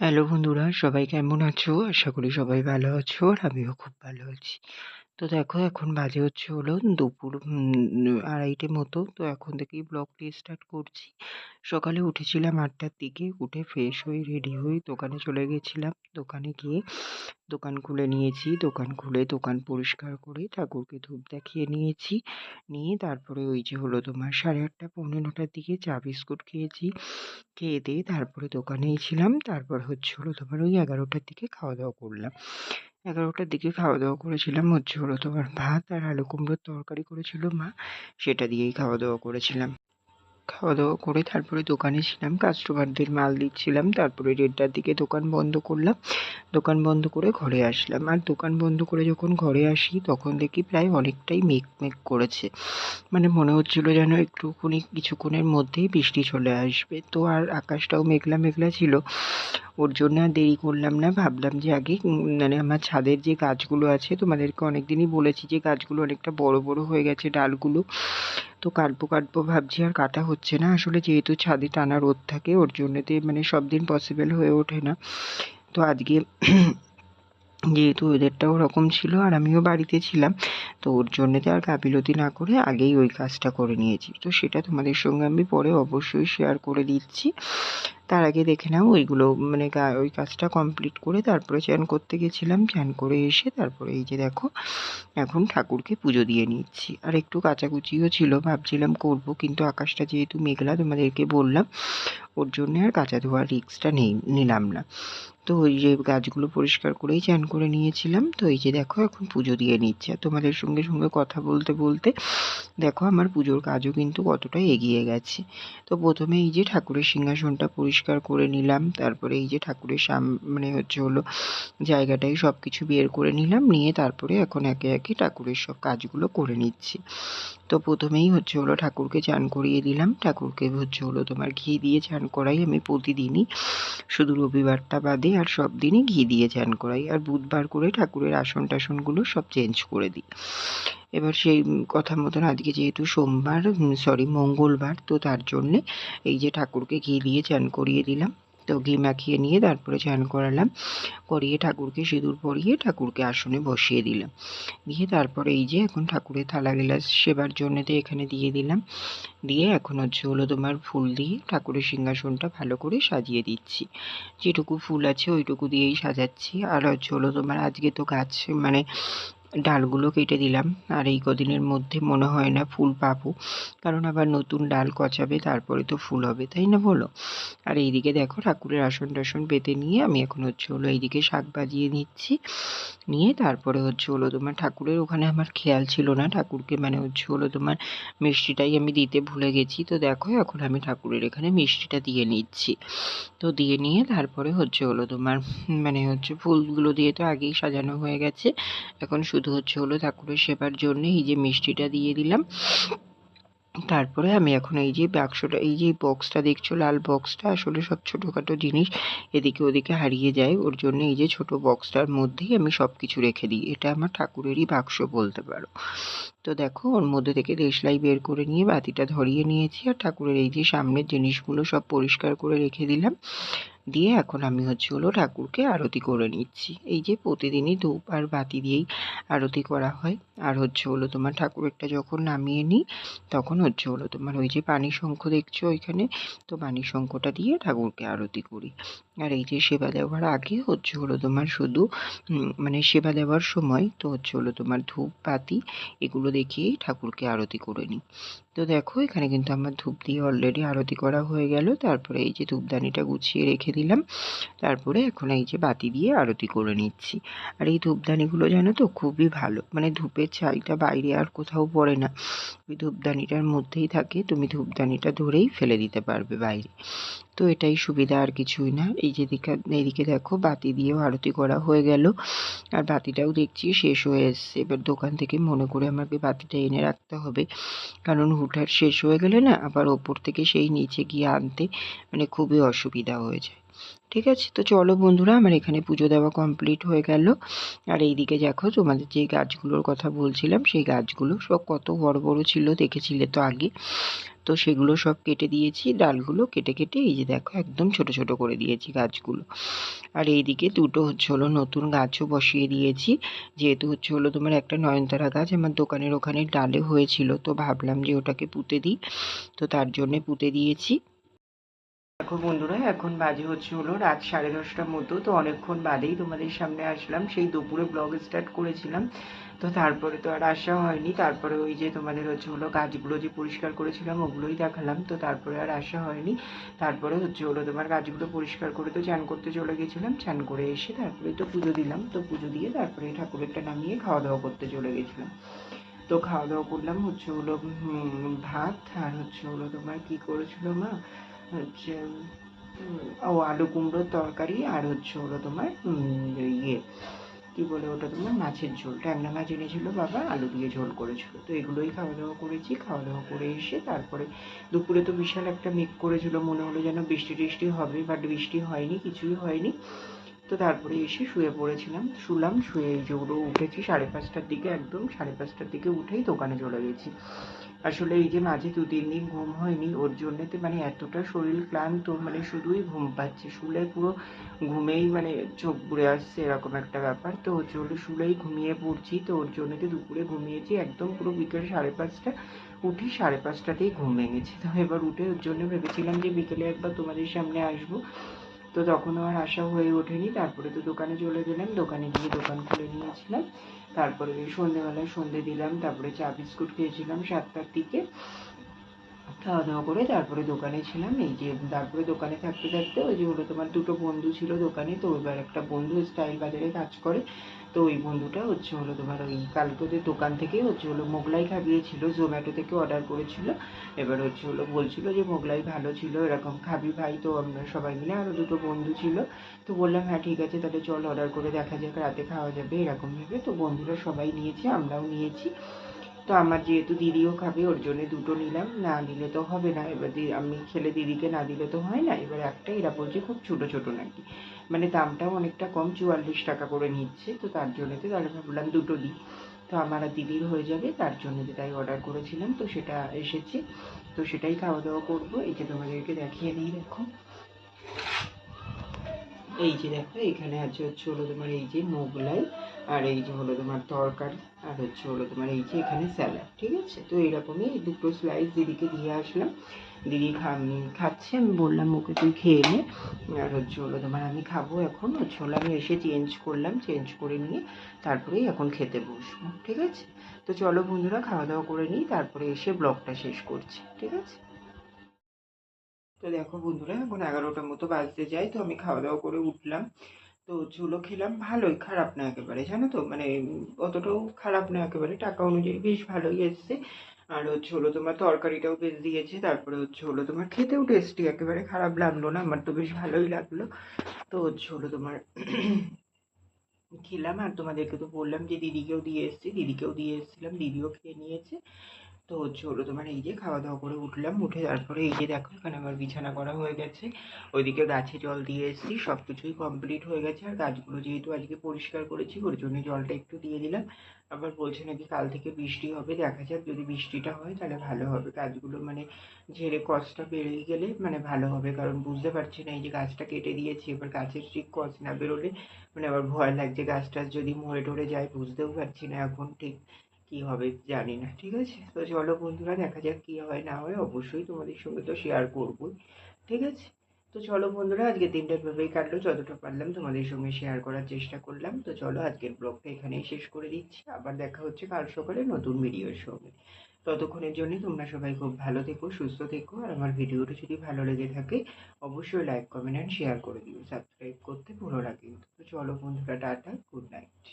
Hello বন্ধুরা, সবাই কেমন আছো? আশা করি সবাই ভালো আছো আর আমিও খুব ভালো আছি। তো দেখো এখন বাজে হচ্ছে হলো দুপুর আড়াইটে মতো। তো এখন থেকেই ব্লগটি স্টার্ট করছি। সকালে উঠেছিলাম আটটার দিকে। উঠে ফ্রেশ হয়ে রেডি হয়ে দোকানে চলে গেছিলাম। দোকানে গিয়ে দোকান খুলে নিয়েছি। দোকান খুলে দোকান পরিষ্কার করে ঠাকুরকে ধূপ দেখিয়ে নিয়েছি। নিয়ে তারপরে ওই যে হলো তোমার ৮:৩০ পৌনে নটার দিকে চা বিস্কুট খেয়েছি। খেয়ে দিয়ে তারপরে দোকানেই ছিলাম। তারপর হচ্ছে হলো তোমার ওই ১১টার দিকে খাওয়া-দাওয়া করলাম। ১১টার দিকে খাওয়া-দাওয়া করেছিলাম হচ্ছে হলো তোমার ভাত আর আলু কুমড়োর তরকারি করেছিল মা। সেটা দিয়েই খাওয়া-দাওয়া করেছিলাম। খাওয়া-দাওয়া করে তারপরে দোকানে ছিলাম। কাস্টমারদের মাল দিচ্ছিলাম। তারপরে ১:৩০টার দিকে দোকান বন্ধ করলাম। দোকান বন্ধ করে ঘরে আসলাম। আর দোকান বন্ধ করে যখন ঘরে আসি তখন দেখি প্রায় অনেকটাই মেঘ, মেঘ করেছে। মানে মনে হচ্ছিল যেন একটুখানি কিছুক্ষণের মধ্যেই বৃষ্টি চলে আসবে। তো আর আকাশটাও মেঘলা, মেঘলা ছিল। ওর জন্য আর দেরি করলাম না। ভাবলাম যে আগে মানে আমার ছাদের যে গাছগুলো আছে তোমাদেরকে অনেকদিনই বলেছি যে গাছগুলো অনেকটা বড়, বড় হয়ে গেছে ডালগুলো। তো কাটবো, কাটবো ভাবছি আর কাটা হচ্ছে না। আসলে যেহেতু ছাদে টানা রোদ থাকে ওর জন্যতে মানে সব দিন পসিবল হয়ে ওঠে না। তো আজকে যেহেতু ওয়েদারটা ওরকম ছিল আর আমিও বাড়িতে ছিলাম তো ওর জন্যতে আর গাফিলতি না করে আগেই ওই কাজটা করে নিয়েছি তো সেটা তোমাদের সঙ্গে আমি পরে অবশ্যই শেয়ার করে দিচ্ছি তার আগে দেখে নাও, ওইগুলো মানে ওই কাজটা কমপ্লিট করে তারপরে চান করতে গেছিলাম, চান করে এসে তারপরে এই যে দেখো, এখন ঠাকুরকে পুজো দিয়ে নিচ্ছি। আর একটু কাচাকুচিও ছিল, ভাবছিলাম করব, কিন্তু আকাশটা যেহেতু মেঘলা তোমাদেরকে বললাম, ওর জন্য আর কাঁচা ধোয়ার রিক্সটা নেই, নিলাম না। তো ওই যে গাছগুলো পরিষ্কার করেই চান করে নিয়েছিলাম। তো এই যে দেখো এখন পুজো দিয়ে নিচ্ছে। তোমাদের সঙ্গে সঙ্গে কথা বলতে বলতে দেখো আমার পুজোর কাজও কিন্তু কতটা এগিয়ে গেছে। তো প্রথমে এই যে ঠাকুরের সিংহাসনটা পরিষ্কার করে নিলাম। তারপরে এই যে ঠাকুরের সাম মানে হচ্ছে হলো জায়গাটাই সব কিছু বের করে নিলাম। নিয়ে তারপরে এখন একে একে ঠাকুরের সব কাজগুলো করে নিচ্ছি। তো প্রথমেই হচ্ছে হলো ঠাকুরকে চান করিয়ে দিলাম। ঠাকুরকে হচ্ছে হলো তোমার ঘি দিয়ে চান করাই আমি প্রতিদিনই। শুধু রবিবারটা বাদে আর সব দিনই ঘি দিয়ে চান করাই। আর বুধবার করে ঠাকুরের আসন টাসনগুলো সব চেঞ্জ করে দিই। এবার সেই কথা মতন আজকে যেহেতু সোমবার সরি মঙ্গলবার, তো তার জন্যে এই যে ঠাকুরকে ঘি দিয়ে চান করিয়ে দিলাম। তো ঘি মাখিয়ে নিয়ে তারপরে চান করালাম। করিয়ে ঠাকুরকে সিঁদুর পরিয়ে ঠাকুরকে আসনে বসিয়ে দিলাম। দিয়ে তারপরে এই যে এখন ঠাকুরের থালা গিলাস সেবার জন্যতে এখানে দিয়ে দিলাম। দিয়ে এখন হচ্ছে হলো তোমার ফুল দিয়ে ঠাকুরের সিংহাসনটা ভালো করে সাজিয়ে দিচ্ছি। যেটুকু ফুল আছে ওইটুকু দিয়েই সাজাচ্ছি। আর হচ্ছে হলো তোমার আজকে তো গাছ মানে ডালগুলো কেটে দিলাম। আর এই কদিনের মধ্যে মনে হয় না ফুল পাবো। কারণ আবার নতুন ডাল কচাবে, তারপরে তো ফুল হবে, তাই না বলো? আর এইদিকে দেখো ঠাকুরের আসন টাসন পেতে নিয়ে আমি এখন হচ্ছে হলো এইদিকে শাক বাজিয়ে নিচ্ছি। নিয়ে তারপরে হচ্ছে হলো তোমার ঠাকুরের ওখানে আমার খেয়াল ছিল না। ঠাকুরকে মানে হচ্ছে হলো তোমার মিষ্টিটাই আমি দিতে ভুলে গেছি। তো দেখো এখন আমি ঠাকুরের এখানে মিষ্টিটা দিয়ে নিচ্ছি। তো দিয়ে নিয়ে তারপরে হচ্ছে হলো তোমার মানে হচ্ছে ফুলগুলো দিয়ে তো আগেই সাজানো হয়ে গেছে। এখন শুধু হচ্ছে হলো ঠাকুরের সেবার জন্য এই যে মিষ্টিটা দিয়ে দিলাম। তারপরে আমি এখন এই যে বাক্সটা, এই যে বক্সটা দেখছ, লাল বক্সটা আসলে সব ছোটোখাটো জিনিস, এদিকে ওদিকে হারিয়ে যায়। ওর জন্য এই যে ছোট বক্সটার মধ্যেই আমি সব কিছু রেখে দিই। এটা আমার ঠাকুরেরই বাক্স বলতে পারো। তো দেখো, ওর মধ্যে থেকে দেশলাই বের করে নিয়ে বাতিটা ধরিয়ে নিয়েছি আর ঠাকুরের এই যে সামনের জিনিসগুলো সব পরিষ্কার করে রেখে দিলাম। দিয়ে এখন আমি হচ্ছে হলো ঠাকুরকে আরতি করে নিচ্ছি। এই যে প্রতিদিনই ধূপ আর বাতি দিয়েই আরতি করা হয়। আর হচ্ছে হলো তোমার ঠাকুরটা যখন নামিয়ে নিই, তখন হচ্ছে হলো তোমার ওই যে পানি শঙ্খ দেখছ ওইখানে? তো পানি শঙ্খটা দিয়ে ঠাকুরকে আরতি করি। আর এই যে সেবা দেওয়ার আগে হচ্ছে হলো তোমার শুধু মানে সেবা দেওয়ার সময় তো হচ্ছে হলো তোমার ধূপ, বাতি এগুলো দেখিয়েই ঠাকুরকে আরতি করে নিই। তো দেখো এখানে কিন্তু আমার ধূপ দিয়ে অলরেডি আরতি করা হয়ে গেল। তারপরে এই যে ধূপদানিটা গুছিয়ে রেখে দিলাম। তারপরে এখন এই যে বাতি দিয়ে আরতি করে নিচ্ছি। আর এই ধূপদানিগুলো জানো তো খুবই ভালো। মানে ধূপের ছাইটা বাইরে আর কোথাও পড়ে না। ওই ধূপদানিটার মধ্যেই থাকে। তুমি ধূপদানিটা ধরেই ফেলে দিতে পারবে বাইরে। তো এটাই সুবিধা, আর কিছুই না। এই যে দিকে, এইদিকে দেখো, বাতি দিয়েও আরতি করা হয়ে গেল। আর বাতিটাও দেখছি শেষ হয়ে এসছে। এবার দোকান থেকে মনে করে আমাকে বাতিটা এনে রাখতে হবে। কারণ হুটার শেষ হয়ে গেলে না, আবার ওপর থেকে সেই নিচে গিয়ে আনতে মানে খুবই অসুবিধা হয়ে যায়। ঠিক আছে? তো চলো বন্ধুরা, আমার এখানে পুজো দেওয়া কমপ্লিট হয়ে গেল। আর এইদিকে দেখো, তোমাদের যে গাছগুলোর কথা বলছিলাম, সেই গাছগুলো সব কত বড় বড় ছিল, দেখেছিলে তো আগে। তো সেগুলো সব কেটে দিয়েছি, ডালগুলো কেটে কেটে এই যে দেখো একদম ছোট ছোট করে দিয়েছি গাছগুলো। আর এইদিকে দুটো হচ্ছে হলো নতুন গাছও বসিয়ে দিয়েছি। যেহেতু হচ্ছে হলো তোমার একটা নয়নতারা গাছ আমার দোকানের ওখানে ডালে হয়েছিল, তো ভাবলাম যে ওটাকে পুঁতে দিই। তো তার জন্যে পুঁতে দিয়েছি। দেখো বন্ধুরা, এখন বাজে হচ্ছে হলো রাত সাড়ে দশটার মতো, তো অনেকক্ষণ বাদেই তোমাদের সামনে আসলাম। সেই দুপুরে ব্লগ স্টার্ট করেছিলাম, তো তারপরে তো আর আসা হয়নি। তারপরে ওই যে তোমাদের হচ্ছে হলো গাছগুলো যে পরিষ্কার করেছিলাম, ওগুলোই দেখালাম, তো তারপরে আর আসা হয়নি। তারপরে হচ্ছে হলো তোমার গাছগুলো পরিষ্কার করে তো চান করতে চলে গেছিলাম, চান করে এসে তারপরে তো পুজো দিলাম, তো পুজো দিয়ে তারপরে ঠাকুরেরটা নামিয়ে খাওয়া দাওয়া করতে চলে গেছিলাম। তো খাওয়া দাওয়া করলাম হচ্ছে হলো ভাত আর হচ্ছে হলো তোমার কি করেছিল মা? হচ্ছে ও আলু কুমড়োর তরকারি আর হচ্ছে হলো তোমার ইয়ে কী বলে ওটা তোমার, মাছের ঝোল। ট্যাংরা মাছ এনেছিল বাবা, আলু দিয়ে ঝোল করেছিল। তো এগুলোই খাওয়া দাওয়া করেছি খাওয়া দাওয়া করে এসে তারপরে দুপুরে তো বিশাল একটা মেঘ করেছিল, মনে হলো যেন বৃষ্টি টিষ্টি হবে বাট বৃষ্টি হয়নি, কিছুই হয়নি। তো তারপরে এসে শুয়ে পড়েছিলাম। শুলাম, শুয়ে এই যে ওরও উঠেছি সাড়ে পাঁচটার দিকে একদম, সাড়ে পাঁচটার দিকে উঠেই দোকানে চলে গেছি। আসলে এই যে মাঝে দু তিন দিন ঘুম হয়নি, ওর জন্যতে মানে এতটা শরীর ক্লান্ত মানে শুধুই ঘুম পাচ্ছে। শুলে পুরো ঘুমেই মানে চোখ ঘুরে আসছে এরকম একটা ব্যাপার। তো ওর জন্য শুলেই ঘুমিয়ে পড়ছি। তো ওর জন্যতে দুপুরে ঘুমিয়েছি, একদম পুরো বিকেল সাড়ে পাঁচটা। উঠি সাড়ে পাঁচটাতেই ঘুম ভেঙেছে। তো এবার উঠে ওর জন্য ভেবেছিলাম যে বিকেলে একবার তোমাদের সামনে আসব। তো তখনও আর আসা হয়ে ওঠেনি। তারপরে তো দোকানে চলে গেলাম, দোকানে গিয়ে দোকান খুলে নিয়েছিলাম। তারপরে সন্ধেবেলায় সন্ধে দিলাম, তারপরে চা, বিস্কুট খেয়েছিলাম সাতটার দিকে। খাওয়া দাওয়া করে তারপরে দোকানে ছিলাম। এই যে তারপরে দোকানে থাকতে থাকতে ওই যে হলো তোমার দুটো বন্ধু ছিল দোকানে, তো এবার একটা বন্ধু স্টাইল বাজারে কাজ করে। তো ওই বন্ধুটা হচ্ছে হলো তোমার ওই কালকে ওদের দোকান থেকে হচ্ছে হলো মোগলাই খাবিয়েছিল জোম্যাটো থেকে অর্ডার করেছিল। এবার হচ্ছে হলো বলছিল যে মোগলাই ভালো ছিল, এরকম খাবি ভাই, তো আমরা সবাই মিলে আরও দুটো বন্ধু ছিল। তো বললাম হ্যাঁ ঠিক আছে, তাহলে চল অর্ডার করে দেখা যাক, রাতে খাওয়া যাবে, এরকম ভেবে তো বন্ধুরা সবাই নিয়েছে, আমরাও নিয়েছি। তো আমার যেহেতু দিদিও খাবে, ওর জন্য দুটো নিলাম। না দিলে তো হবে না। এবার আমি খেলে দিদিকে না দিলে তো হয় না। এবার একটা এরা বলছে খুব ছোট ছোট নাকি। মানে দামটাও অনেকটা কম, চুয়াল্লিশ টাকা করে নিচ্ছে। তো তার জন্য তো তাহলে ভাবলাম দুটো দিই। তো আমার আর দিদির হয়ে যাবে, তার জন্য তাই অর্ডার করেছিলাম। তো সেটা এসেছে। তো সেটাই খাওয়া দাওয়া করব। এই যে তোমাদেরকে দেখিয়ে দিই, দেখো। এই যে দেখো, এখানে আছে হচ্ছে হলো তোমার এই যে মোগলাই। আর এই যে হলো তোমার তরকারি, আর হচ্ছে হলো তোমার এই যে এখানে স্যালাড ঠিক আছে? তো এরকমই এই দুটো স্লাইস দিদিকে দিয়ে আসলাম। দিদি খাচ্ছে, আমি বললাম, ওকে তুই খেয়ে নে। আর হচ্ছে হলো তোমার আমি খাব এখন। হচ্ছে হলো আমি এসে চেঞ্জ করলাম চেঞ্জ করে নিয়ে তারপরেই এখন খেতে বসবো, ঠিক আছে? তো চলো বন্ধুরা, খাওয়া দাওয়া করে নিই, তারপরে এসে ব্লগটা শেষ করছি, ঠিক আছে? তো দেখো বন্ধুরা, এখন এগারোটার মতো বাজতে যায়, তো আমি খাওয়া দাওয়া করে উঠলাম। তো ঝোলো খেলাম, ভালোই খারাপ না একেবারে, জানো তো? মানে অতটাও খারাপ না একেবারে, টাকা অনুযায়ী বেশ ভালোই এসছে। আর হচ্ছে হলো তোমার তরকারিটাও বেশ দিয়েছে, তারপরে হচ্ছে হলো তোমার খেতেও টেস্টি একেবারে খারাপ লাগল না, আমার তো বেশ ভালোই লাগল। তো হচ্ছে হলো তোমার খেলাম, আর তোমাদেরকে তো বললাম যে দিদিকেও দিয়ে এসেছি, দিদিকেও দিয়ে এসেছিলাম, দিদিও খেয়ে নিয়েছে। তো হচ্ছে হলো তোমার এই যে খাওয়া দাওয়া করে উঠলাম, উঠে তারপরে এই যে দেখো এখানে আমার বিছানা করা হয়ে গেছে। ওইদিকে গাছে জল দিয়ে এসেছি সব কিছুই কমপ্লিট হয়ে গেছে। আর গাছগুলো যেহেতু আজকে পরিষ্কার করেছি, ওর জন্য জলটা একটু দিয়ে দিলাম। আবার বলছে নাকি কাল থেকে বৃষ্টি হবে, দেখা যাক যদি বৃষ্টিটা হয় তাহলে ভালো হবে। গাছগুলো মানে ঝেড়ে কসটা বেড়ে গেলে মানে ভালো হবে, কারণ বুঝতে পারছি না এই যে গাছটা কেটে দিয়েছি, এবার গাছের ঠিক কস না বেরোলে মানে আবার ভয় লাগছে গাছ টাছ যদি মরে টরে যায়, বুঝতেও পারছি না এখন ঠিক কি হবে জানি না, ঠিক আছে? তো চলো বন্ধুরা, দেখা যাক কি হয় না হয়, অবশ্যই তোমাদের সঙ্গে তো শেয়ার করবোই, ঠিক আছে? তো চলো বন্ধুরা আজকে দিনটা ভেবেই কাটলো, যতটা পারলাম তোমাদের সঙ্গে শেয়ার করার চেষ্টা করলাম। তো চলো আজকের ব্লগটা এখানেই শেষ করে দিচ্ছি, আবার দেখা হচ্ছে কাল সকালে নতুন ভিডিওর সঙ্গে। ততক্ষণের জন্য তোমরা সবাই খুব ভালো থেকো, সুস্থ থেকো, আর আমার ভিডিওটা যদি ভালো লেগে থাকে, অবশ্যই লাইক কমেন্ট অ্যান্ড শেয়ার করে দিও। সাবস্ক্রাইব করতে ভুলো না কিন্তু। তো চলো বন্ধুরা, টাটা গুড নাইট